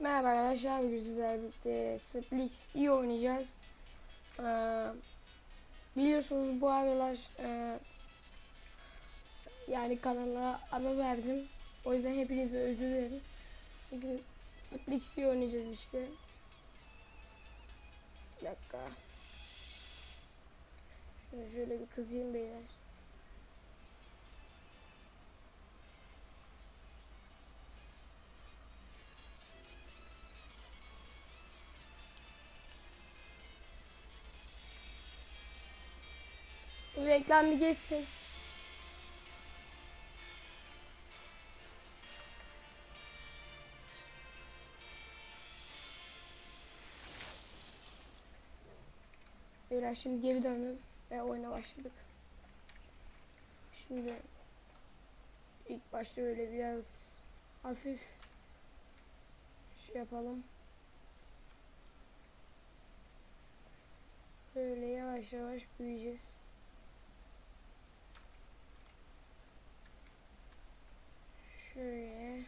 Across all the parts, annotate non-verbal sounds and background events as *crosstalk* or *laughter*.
Merhaba arkadaşlar, bugün sizlerle birlikte Splix iyi oynayacağız. Ee, biliyorsunuz bu aralar e, yani kanala ara verdim. O yüzden hepinize özür dilerim. Bugün Splix iyi oynayacağız işte. Bir dakika. Şöyle, şöyle bir kızayım beyler. Reklam geçsin. Beyler şimdi geri döndüm ve oyuna başladık. Şimdi ilk başta böyle biraz hafif şey yapalım. Böyle yavaş yavaş büyüyeceğiz. Şöyle.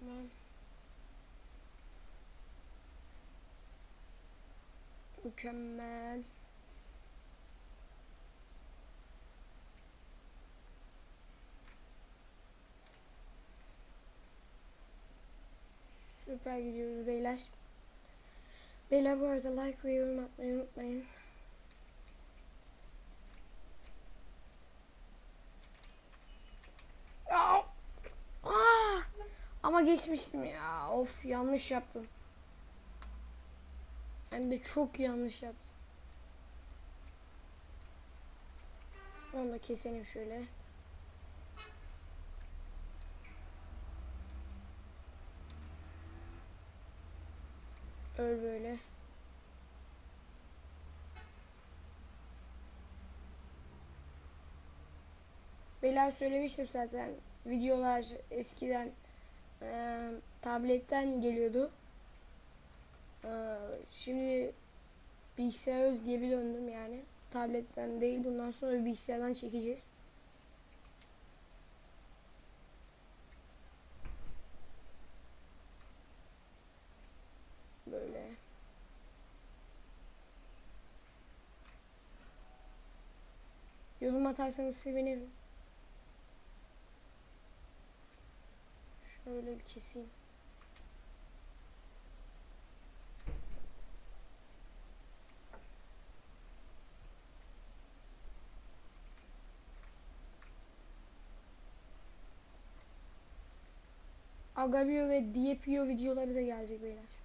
Tamam. Mükemmel. Süper gidiyoruz beyler. Beyler bu arada like ve yorum atmayı unutmayın. Aa! Aa! Ama geçmiştim ya. Of yanlış yaptım. Hem de çok yanlış yaptım. Onu da keselim şöyle. Öl böyle. Beyler söylemiştim zaten. Videolar eskiden e, tabletten geliyordu. E, şimdi bilgisayara geri döndüm yani. Tabletten değil bundan sonra bilgisayardan çekeceğiz. Böyle. Yorum atarsanız sevinirim. Şöyle bir keseyim. Agavio ve Diepio videoları da gelecek beyler.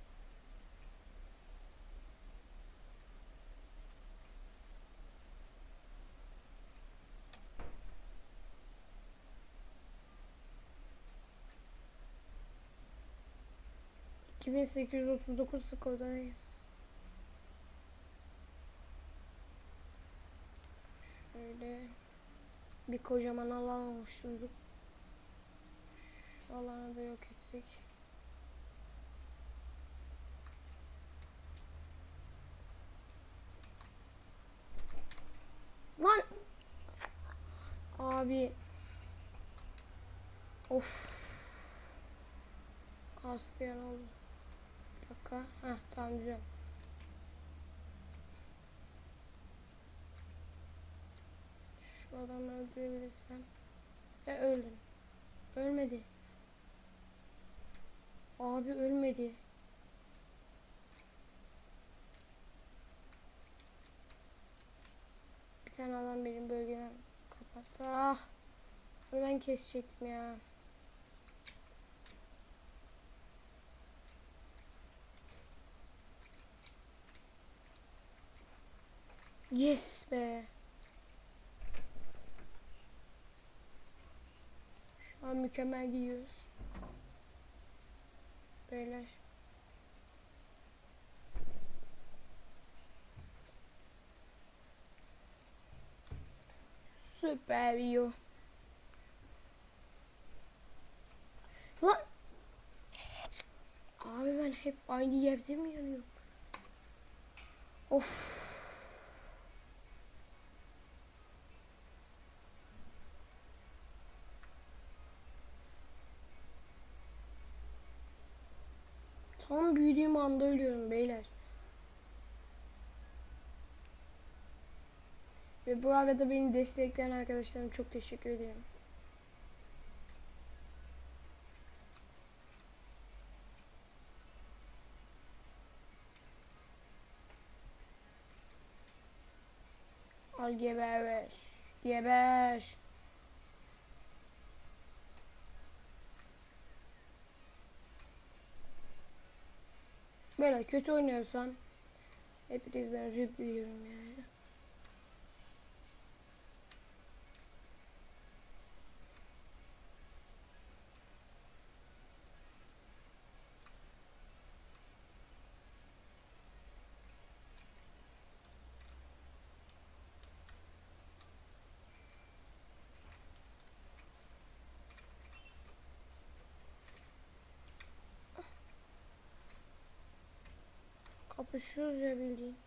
İki bin sekiz yüz otuz dokuz skordayız. Şöyle bir kocaman alan oluşturduk. Şu alanı da yok etsek. Lan! Abi. Of. Kaslayan oldu. Dakika. Heh tamam güzel. Şu adamı öldürebilirsem. E öldüm. Ölmedi. Abi ölmedi. Bir tane adam benim bölgeden kapattı. Ah. Bunu ben kesecektim ya. Yes be. Şu an mükemmel gidiyoruz. Beyler. Süper video. Lan. Abi ben hep aynı yerde mi yanıyorum? Of. Tam büyüdüğüm anda ölüyorum beyler. Ve bu arada beni destekleyen arkadaşlarıma çok teşekkür ediyorum. Al geber. Geber. Böyle kötü oynuyorsam hepinizden özür diliyorum yani. Kapışıyoruz ya bildiğin.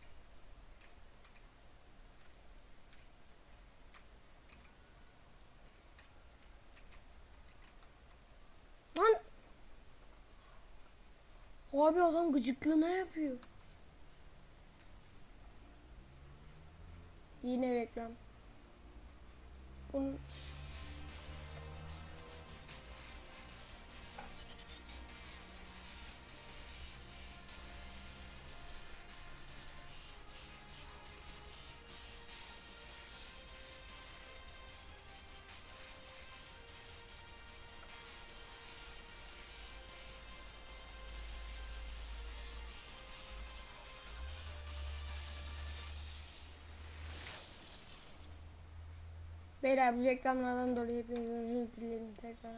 Lan! Abi adam gıcıklığına yapıyor. Yine reklam. Bunun... Beyler bu reklamlardan dolayı hepinizden özür dilerim tekrar.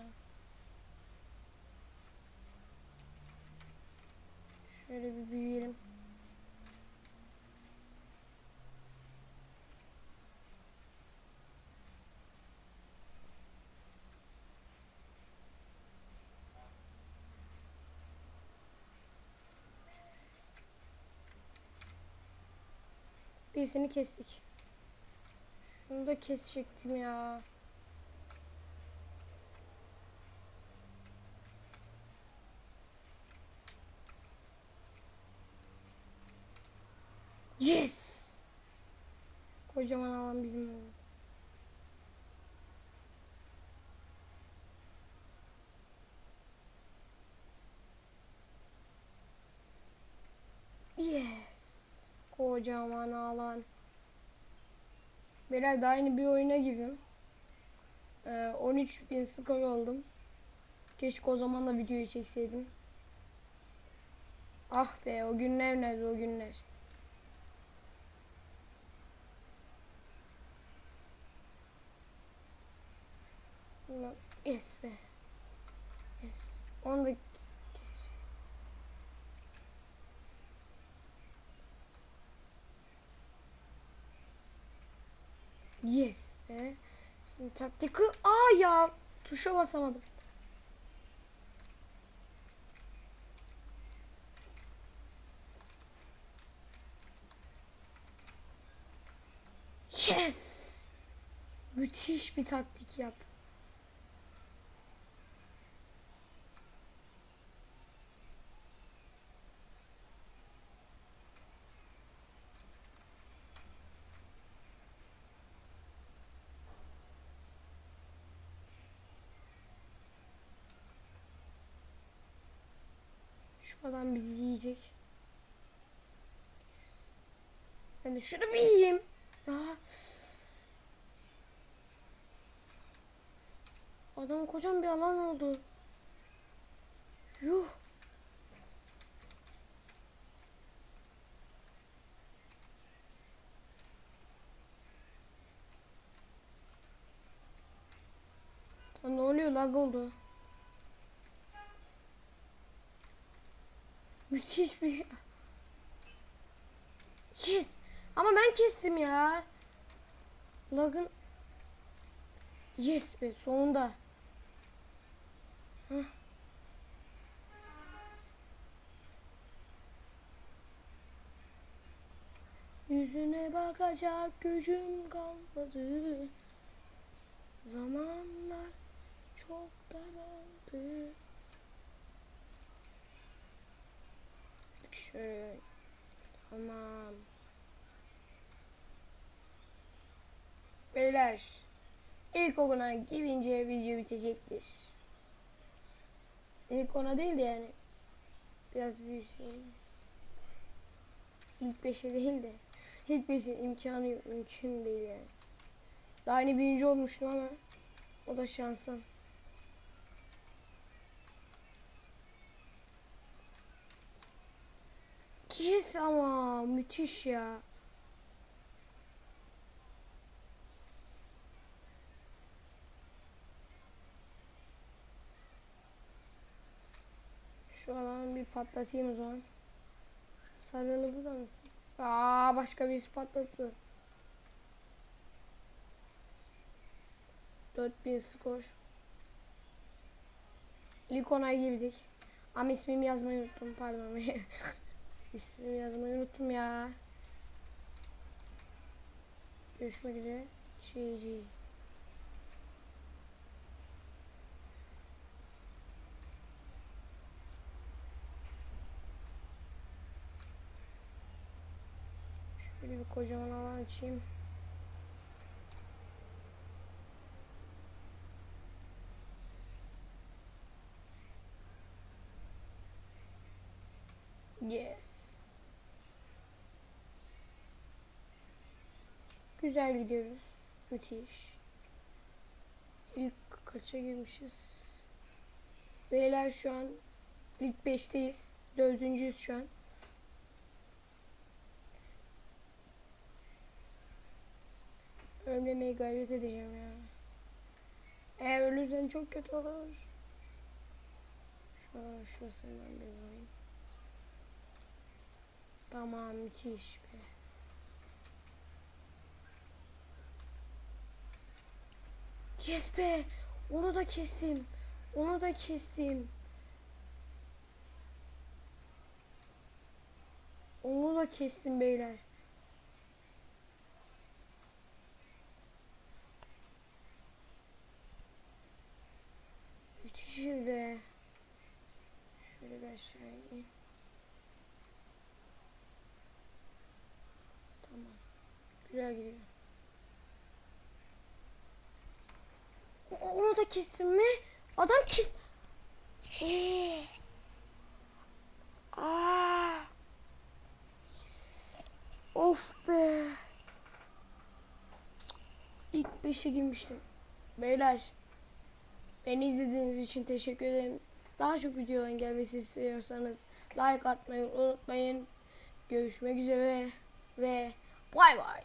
Şöyle bir büyüyelim. Birisini kestik. Şunu da kesecektim ya. Yes! Kocaman alan bizim oldu. Yes! Kocaman alan. Beyler daha yeni bir oyuna girdim. Ee, 13 bin skor oldum. Keşke o zaman da videoyu çekseydim. Ah be o günler nerede o günler. Ulan yes be. Yes. Onu da Yes be. Şimdi taktik... Aa ya! Tuşa basamadım. Yes! Müthiş bir taktik yaptım. Adam bizi yiyecek. Ben de şunu bir yiyeyim. Ya. Adamın kocaman bir alan oldu. Yuh. Ne oluyor lag oldu. Müthiş bir... Yes. Ama ben kestim ya. Lagın... Yes be sonunda. Hah. Yüzüne bakacak gücüm kalmadı. Zamanlar çok daraldı. Ee, tamam. Beyler. İlk okuna gidince video bitecektir. İlk ona değil de yani. Biraz büyüsün. İlk beşe değil de. İlk beşe imkanı yok. Mümkün değil yani. Daha yeni birinci olmuştum ama. O da şansın. Kes ama müthiş ya. Şu alanı bir patlatayım o zaman. Sarılı burada mısın? Aa başka birisi patlattı. 4000 skor. İlk ona girdik. Ama ismimi yazmayı unuttum pardon. *laughs* İsmimi yazmayı unuttum ya. Görüşmek üzere. GG. Şöyle bir kocaman alan açayım. Yes. Güzel gidiyoruz. Müthiş. İlk kaça girmişiz? Beyler şu an ilk 5'teyiz. Dördüncüyüz şu an. Ölmemeyi gayret edeceğim ya. Eğer ölürsen çok kötü olur. Şu an şurasından bir alayım. Tamam müthiş be. Kes be. Onu da kestim. Onu da kestim. Onu da kestim beyler. Müthişiz be. Şöyle bir aşağı in. Tamam. Güzel gidiyor. Onu da kestim mi? Adam kes... Ee. Aa. Of be. İlk 5'e girmiştim. Beyler. Beni izlediğiniz için teşekkür ederim. Daha çok videoların gelmesi istiyorsanız like atmayı unutmayın. Görüşmek üzere ve bay bay.